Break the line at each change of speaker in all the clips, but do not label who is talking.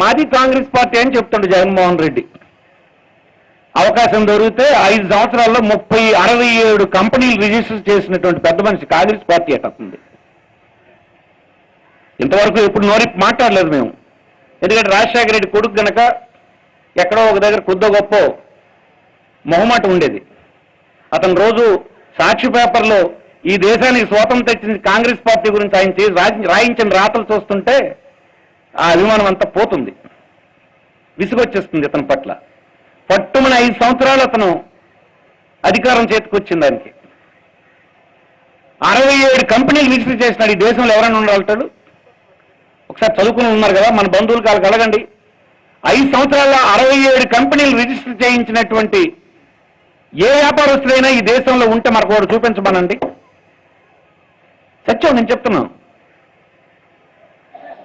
మాది కాంగ్రెస్ పార్టీ అని చెప్తుండు జగన్మోహన్ రెడ్డి. అవకాశం దొరికితే ఐదు సంవత్సరాల్లో ముప్పై అరవై ఏడు కంపెనీలు రిజిస్టర్ చేసినటువంటి పెద్ద మనిషి కాంగ్రెస్ పార్టీ అటుంది ఇంతవరకు ఎప్పుడు నోరి మాట్లాడలేదు మేము. ఎందుకంటే రాజశేఖర రెడ్డి కొడుకు గనక ఎక్కడో ఒక దగ్గర కొద్దో గొప్ప మొహమాట ఉండేది. అతను రోజు సాక్షి పేపర్లో ఈ దేశానికి స్వాతంత్రం తెచ్చింది కాంగ్రెస్ పార్టీ గురించి ఆయన చేసి రాయించిన రాతలు చూస్తుంటే ఆ అభిమానం అంతా పోతుంది. విసుగొచ్చేస్తుంది ఇతని పట్ల. పట్టుమని ఐదు సంవత్సరాలు అతను అధికారం చేతికొచ్చింది దానికి అరవై ఏడు కంపెనీలు రిజిస్టర్ చేసినాడు. ఈ దేశంలో ఎవరైనా ఉండగలుగుతాడు ఒకసారి చదువుకుని ఉన్నారు కదా మన బంధువులు కాళ్ళకి అడగండి. ఐదు సంవత్సరాల్లో అరవై ఏడు కంపెనీలు రిజిస్టర్ చేయించినటువంటి ఏ వ్యాపారస్తులైనా ఈ దేశంలో ఉంటే మనకు ఒకటి చూపించమనండి. సత్యం నేను చెప్తున్నాను.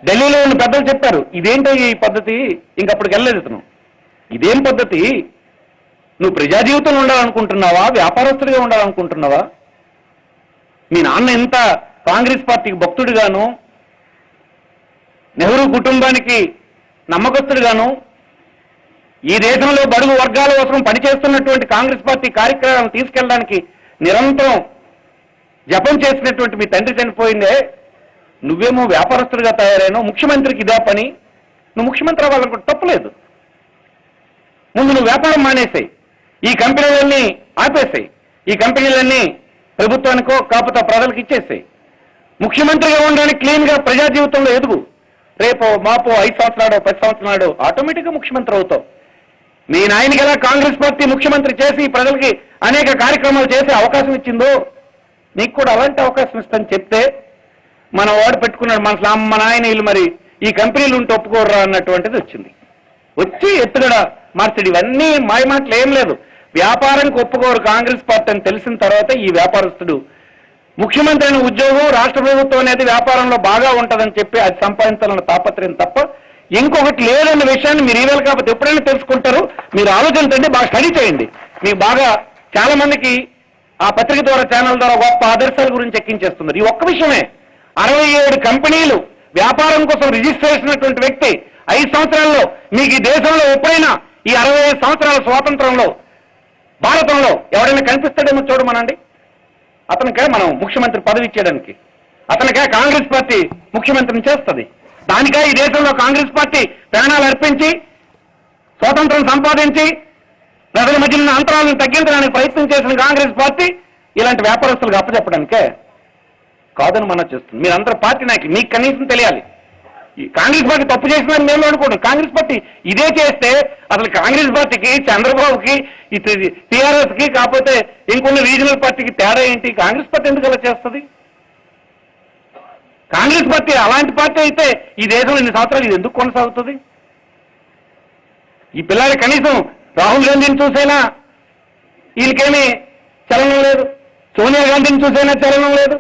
ఢిల్లీలో ఉన్న పెద్దలు చెప్పారు ఇదేంటో ఈ పద్ధతి? ఇంకప్పటికి వెళ్ళలేదు ఇతను. ఇదేం పద్ధతి? నువ్వు ప్రజా జీవితంలో ఉండాలనుకుంటున్నావా? వ్యాపారస్తుడిగా ఉండాలనుకుంటున్నావా? మీ నాన్న ఎంత కాంగ్రెస్ పార్టీకి భక్తుడిగాను నెహ్రూ కుటుంబానికి నమ్మకస్తుడిగాను ఈ దేశంలో బడుగు వర్గాల కోసం పనిచేస్తున్నటువంటి కాంగ్రెస్ పార్టీ కార్యక్రమాలను తీసుకెళ్ళడానికి నిరంతరం జపం చేసినటువంటి మీ తండ్రి చనిపోయిందే నువ్వేమో వ్యాపారస్తుడిగా తయారైనావు ముఖ్యమంత్రికి ఇదే పని. నువ్వు ముఖ్యమంత్రి అవ్వాలనుకుంటే తప్పలేదు. ముందు నువ్వు వ్యాపారం మానేసాయి. ఈ కంపెనీలన్నీ ఆపేసాయి. ఈ కంపెనీలన్నీ ప్రభుత్వానికో కాకపోతే ప్రజలకు ఇచ్చేసాయి. ముఖ్యమంత్రిగా ఉండడానికి క్లీన్గా ప్రజా జీవితంలో ఎదుగు. రేపో మాపో ఐదు సంవత్సరాలు పది సంవత్సరాలు ఆటోమేటిక్గా ముఖ్యమంత్రి అవుతావు. మీ నాయనకి ఎలా కాంగ్రెస్ పార్టీ ముఖ్యమంత్రి చేసి ప్రజలకి అనేక కార్యక్రమాలు చేసే అవకాశం ఇచ్చిందో నీకు కూడా అలాంటి అవకాశం ఇస్తాను చెప్తే మన వాడు పెట్టుకున్నాడు మన స్లాం- మన ఆయన వీళ్ళు మరి ఈ కంపెనీలు ఉంటే ఒప్పుకోర్రా అన్నటువంటిది వచ్చింది. వచ్చి ఎత్తుగడ మార్చడు. ఇవన్నీ మాయ మాటలు ఏం లేదు. వ్యాపారానికి ఒప్పుకోరు కాంగ్రెస్ పార్టీ అని తెలిసిన తర్వాత ఈ వ్యాపారస్తుడు ముఖ్యమంత్రి అయిన ఉద్యోగం రాష్ట్ర ప్రభుత్వం అనేది వ్యాపారంలో బాగా ఉంటుందని చెప్పి అది సంపాదించాలన్న తాపత్రయం తప్ప ఇంకొకటి లేదన్న విషయాన్ని మీరు ఈవేళ కాకపోతే ఎప్పుడైనా తెలుసుకుంటారు. మీరు ఆలోచించండి బాగా స్టడీ చేయండి. మీకు బాగా చాలా మందికి ఆ పత్రిక ద్వారా ఛానల్ ద్వారా గొప్ప ఆదర్శాల గురించి ఎక్కించేస్తున్నారు. ఈ ఒక్క విషయమే. అరవై ఏడు కంపెనీలు వ్యాపారం కోసం రిజిస్టర్ చేసినటువంటి వ్యక్తి ఐదు సంవత్సరాల్లో మీకు ఈ దేశంలో ఎప్పుడైనా ఈ అరవై ఐదు సంవత్సరాల స్వాతంత్రంలో భారతంలో ఎవరైనా కనిపిస్తాడేమో చూడమనండి. అతనికే మనం ముఖ్యమంత్రి పదవి ఇచ్చేయడానికి. అతనికే కాంగ్రెస్ పార్టీ ముఖ్యమంత్రిని చేస్తుంది. దానికే ఈ దేశంలో కాంగ్రెస్ పార్టీ ప్రాణాలు అర్పించి స్వాతంత్రం సంపాదించి ప్రజల మధ్య అంతరాలను తగ్గించడానికి ప్రయత్నం చేసిన కాంగ్రెస్ పార్టీ ఇలాంటి వ్యాపారస్తులకు అప్పచెప్పడానికే కాదని మనం చేస్తుంది మీరందరూ పార్టీ నాయకులు మీకు కనీసం తెలియాలి. ఈ కాంగ్రెస్ పార్టీ తప్పు చేసిందని మేము అనుకోండి కాంగ్రెస్ పార్టీ ఇదే చేస్తే అసలు కాంగ్రెస్ పార్టీకి చంద్రబాబుకి టీఆర్ఎస్కి కాకపోతే ఇంకొన్ని రీజనల్ పార్టీకి తేడా ఏంటి? కాంగ్రెస్ పార్టీ ఎందుకు అలా చేస్తుంది? కాంగ్రెస్ పార్టీ అలాంటి పార్టీ అయితే ఈ దేశంలో ఇన్ని సంవత్సరాలు ఇది ఎందుకు కొనసాగుతుంది? ఈ పిల్లాడి కనీసం రాహుల్ గాంధీని చూసైనా వీళ్ళకేమీ చలనం లేదు. సోనియా గాంధీని చూసైనా చలనం లేదు.